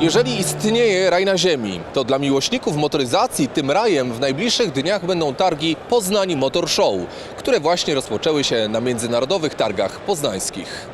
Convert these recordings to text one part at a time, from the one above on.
Jeżeli istnieje raj na ziemi, to dla miłośników motoryzacji tym rajem w najbliższych dniach będą targi Poznań Motor Show, które właśnie rozpoczęły się na międzynarodowych targach poznańskich.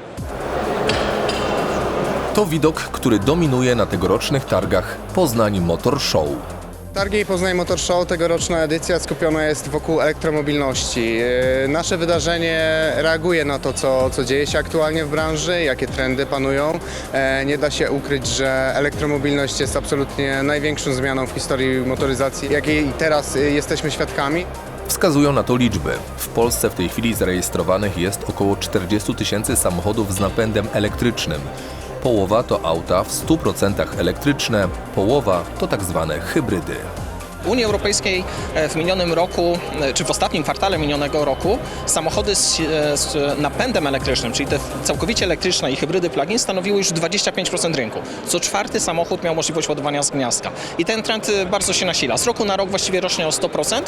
To widok, który dominuje na tegorocznych targach Poznań Motor Show. Targi Poznań Motor Show, tegoroczna edycja skupiona jest wokół elektromobilności. Yy, Nasze wydarzenie reaguje na to, co, co dzieje się aktualnie w branży, jakie trendy panują. E, Nie da się ukryć, że elektromobilność jest absolutnie największą zmianą w historii motoryzacji, jakiej teraz y, jesteśmy świadkami. Wskazują na to liczby. W Polsce w tej chwili zarejestrowanych jest około 40 tysięcy samochodów z napędem elektrycznym. Połowa to auta w 100% elektryczne, połowa to tak zwane hybrydy. Unii Europejskiej e, w minionym roku, e, czy w ostatnim kwartale minionego roku, samochody z, e, z napędem elektrycznym, czyli te całkowicie elektryczne i hybrydy plug-in stanowiły już 25% rynku. Co czwarty samochód miał możliwość ładowania z gniazdka. I ten trend bardzo się nasila. Z roku na rok właściwie rośnie o 100%.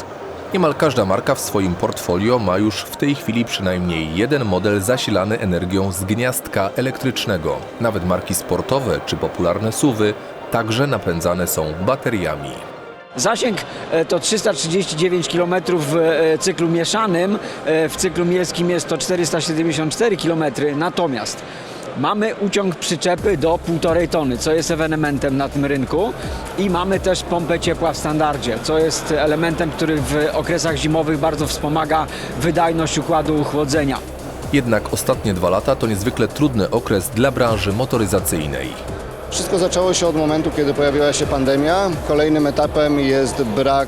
Niemal każda marka w swoim portfolio ma już w tej chwili przynajmniej jeden model zasilany energią z gniazdka elektrycznego. Nawet marki sportowe czy popularne suwy także napędzane są bateriami. Zasięg e, to 339 km w e, cyklu mieszanym, e, w cyklu miejskim jest to 474 km, natomiast mamy uciąg przyczepy do 1,5 tony, co jest ewenementem na tym rynku i mamy też pompę ciepła w standardzie, co jest elementem, który w okresach zimowych bardzo wspomaga wydajność układu chłodzenia. Jednak ostatnie dwa lata to niezwykle trudny okres dla branży motoryzacyjnej. Wszystko zaczęło się od momentu, kiedy pojawiła się pandemia. Kolejnym etapem jest brak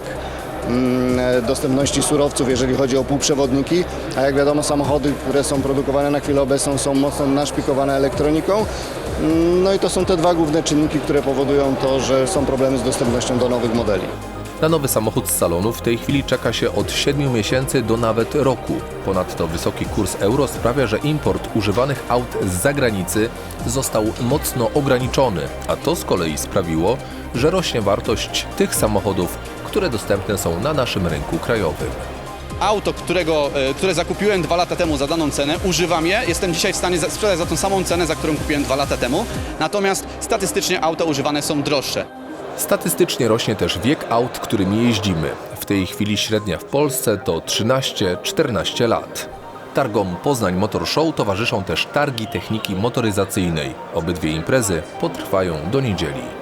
dostępności surowców, jeżeli chodzi o półprzewodniki, a jak wiadomo samochody, które są produkowane na chwilę obecną są mocno naszpikowane elektroniką. Mm, No i to są te dwa główne czynniki, które powodują to, że są problemy z dostępnością do nowych modeli. Na nowy samochód z salonu w tej chwili czeka się od 7 miesięcy do nawet roku. Ponadto wysoki kurs euro sprawia, że import używanych aut z zagranicy został mocno ograniczony, a to z kolei sprawiło, że rośnie wartość tych samochodów, które dostępne są na naszym rynku krajowym. auto, którego, e, które zakupiłem dwa lata temu za daną cenę, używam je, jestem dzisiaj w stanie sprzedać za tą samą cenę, za którą kupiłem dwa lata temu. Natomiast statystycznie auta używane są droższe. Statystycznie rośnie też wiek aut, którymi jeździmy. W tej chwili średnia w Polsce to 13-14 lat. Targom Poznań Motor Show towarzyszą też targi techniki motoryzacyjnej. Obydwie imprezy potrwają do niedzieli.